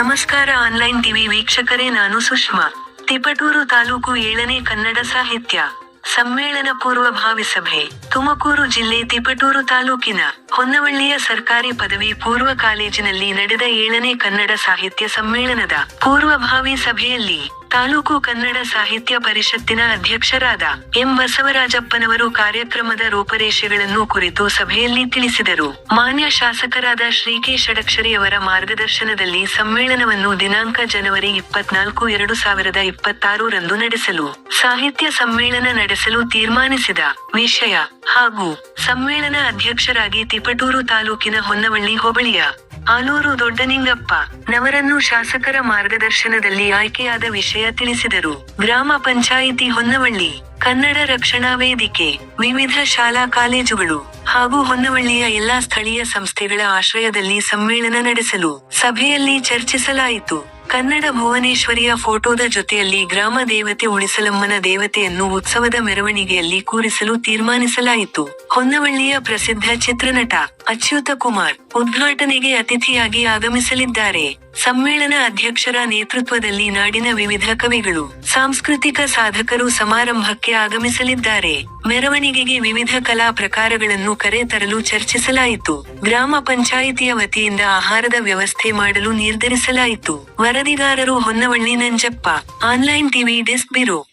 ನಮಸ್ಕಾರ online TV ವೀಕ್ಷಕರೇ, ನಾನು ಸುಷ್ಮಾ. ತಿಪಟೂರು ತಾಲೂಕು ಏಳನೇ ಕನ್ನಡ ಸಾಹಿತ್ಯ ಸಮ್ಮೇಳನ ಪೂರ್ವಭಾವಿ ಸಭೆ. ತುಮಕೂರು ಜಿಲ್ಲೆ ತಿಪಟೂರು ತಾಲೂಕಿನ ಹೊನ್ನವಳ್ಳಿಯ ಸರ್ಕಾರಿ ಪದವಿ ಪೂರ್ವ ಕಾಲೇಜಿನಲ್ಲಿ ನಡೆದ ಏಳನೇ ಕನ್ನಡ ಸಾಹಿತ್ಯ ಸಮ್ಮೇಳನದ ಪೂರ್ವಭಾವಿ ಸಭೆಯಲ್ಲಿ ತಾಲೂಕು ಕನ್ನಡ ಸಾಹಿತ್ಯ ಪರಿಷತ್ತಿನ ಅಧ್ಯಕ್ಷರಾದ ಎಂ ಬಸವರಾಜಪ್ಪನವರು ಕಾರ್ಯಕ್ರಮದ ರೂಪರೇಷೆಗಳನ್ನು ಕುರಿತು ಸಭೆಯಲ್ಲಿ ತಿಳಿಸಿದರು. ಮಾನ್ಯ ಶಾಸಕರಾದ ಶ್ರೀ ಕೆ ಷಡಕ್ಷರಿಯವರ ಮಾರ್ಗದರ್ಶನದಲ್ಲಿ ಸಮ್ಮೇಳನವನ್ನು ದಿನಾಂಕ ಜನವರಿ ಇಪ್ಪತ್ನಾಲ್ಕು ಎರಡು ಸಾವಿರದ ಇಪ್ಪತ್ತಾರು ರಂದು ನಡೆಸಲು, ಸಾಹಿತ್ಯ ಸಮ್ಮೇಳನ ನಡೆಸಲು ತೀರ್ಮಾನಿಸಿದ ವಿಷಯ ಹಾಗೂ ಸಮ್ಮೇಳನ ಅಧ್ಯಕ್ಷರಾಗಿ ತಿಪಟೂರು ತಾಲೂಕಿನ ಹೊನ್ನವಳ್ಳಿ ಹೋಬಳಿಯ ಆಲೂರು ದೊಡ್ಡನಿಂಗಪ್ಪ ನವರನ್ನು ಶಾಸಕರ ಮಾರ್ಗದರ್ಶನದಲ್ಲಿ ಆಯ್ಕೆಯಾದ ವಿಷಯ ತಿಳಿಸಿದರು. ಗ್ರಾಮ ಪಂಚಾಯಿತಿ ಹೊನ್ನವಳ್ಳಿ, ಕನ್ನಡ ರಕ್ಷಣಾ ವೇದಿಕೆ, ವಿವಿಧ ಶಾಲಾ ಕಾಲೇಜುಗಳು ಹಾಗೂ ಹೊನ್ನವಳ್ಳಿಯ ಎಲ್ಲಾ ಸ್ಥಳೀಯ ಸಂಸ್ಥೆಗಳ ಆಶ್ರಯದಲ್ಲಿ ಸಮ್ಮೇಳನ ನಡೆಸಲು ಸಭೆಯಲ್ಲಿ ಚರ್ಚಿಸಲಾಯಿತು. ಕನ್ನಡ ಭುವನೇಶ್ವರಿಯ ಫೋಟೋದ ಜೊತೆಯಲ್ಲಿ ಗ್ರಾಮ ದೇವತೆ ಉಳಿಸಲಮ್ಮನ ದೇವತೆಯನ್ನು ಉತ್ಸವದ ಮೆರವಣಿಗೆಯಲ್ಲಿ ಕೂರಿಸಲು ತೀರ್ಮಾನಿಸಲಾಯಿತು. ಹೊನ್ನವಳ್ಳಿಯ ಪ್ರಸಿದ್ಧ ಚಿತ್ರನಟ ಅಚ್ಯುತ ಕುಮಾರ್ ಉದ್ಘಾಟನೆಗೆ ಅತಿಥಿಯಾಗಿ ಆಗಮಿಸಲಿದ್ದಾರೆ. ಸಮ್ಮೇಳನ ಅಧ್ಯಕ್ಷರ ನೇತೃತ್ವದಲ್ಲಿ ನಾಡಿನ ವಿವಿಧ ಕವಿಗಳು, ಸಾಂಸ್ಕೃತಿಕ ಸಾಧಕರು ಸಮಾರಂಭಕ್ಕೆ ಆಗಮಿಸಲಿದ್ದಾರೆ. ಮೆರವಣಿಗೆಗೆ ವಿವಿಧ ಕಲಾ ಪ್ರಕಾರಗಳನ್ನು ಕರೆ ತರಲು ಚರ್ಚಿಸಲಾಯಿತು. ಗ್ರಾಮ ಪಂಚಾಯಿತಿಯ ವತಿಯಿಂದ ಆಹಾರದ ವ್ಯವಸ್ಥೆ ಮಾಡಲು ನಿರ್ಧರಿಸಲಾಯಿತು. ವರದಿಗಾರರು Honnavalli Nanjappa, online TV desk bureau.